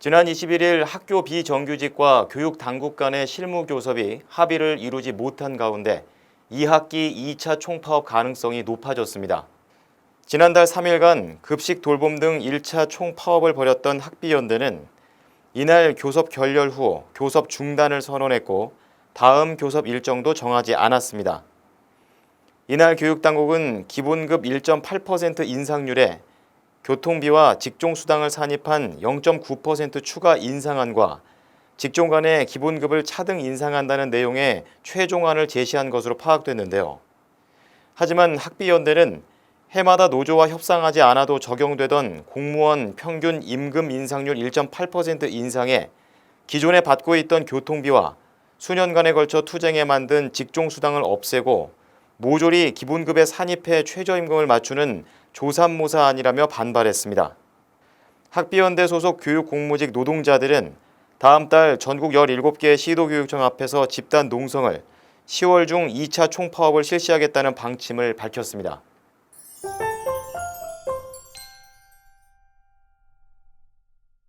지난 21일 학교 비정규직과 교육 당국 간의 실무 교섭이 합의를 이루지 못한 가운데 2학기 2차 총파업 가능성이 높아졌습니다. 지난달 3일간 급식 돌봄 등 1차 총파업을 벌였던 학비연대는 이날 교섭 결렬 후 교섭 중단을 선언했고 다음 교섭 일정도 정하지 않았습니다. 이날 교육당국은 기본급 1.8% 인상률에 교통비와 직종수당을 산입한 0.9% 추가 인상안과 직종 간의 기본급을 차등 인상한다는 내용의 최종안을 제시한 것으로 파악됐는데요. 하지만 학비연대는 해마다 노조와 협상하지 않아도 적용되던 공무원 평균 임금 인상률 1.8% 인상에 기존에 받고 있던 교통비와 수년간에 걸쳐 투쟁해 만든 직종수당을 없애고 모조리 기본급에 산입해 최저임금을 맞추는 조삼모사 안이라며 반발했습니다. 학비연대 소속 교육 공무직 노동자들은 다음 달 전국 17개 시도교육청 앞에서 집단 농성을 10월 중 2차 총파업을 실시하겠다는 방침을 밝혔습니다.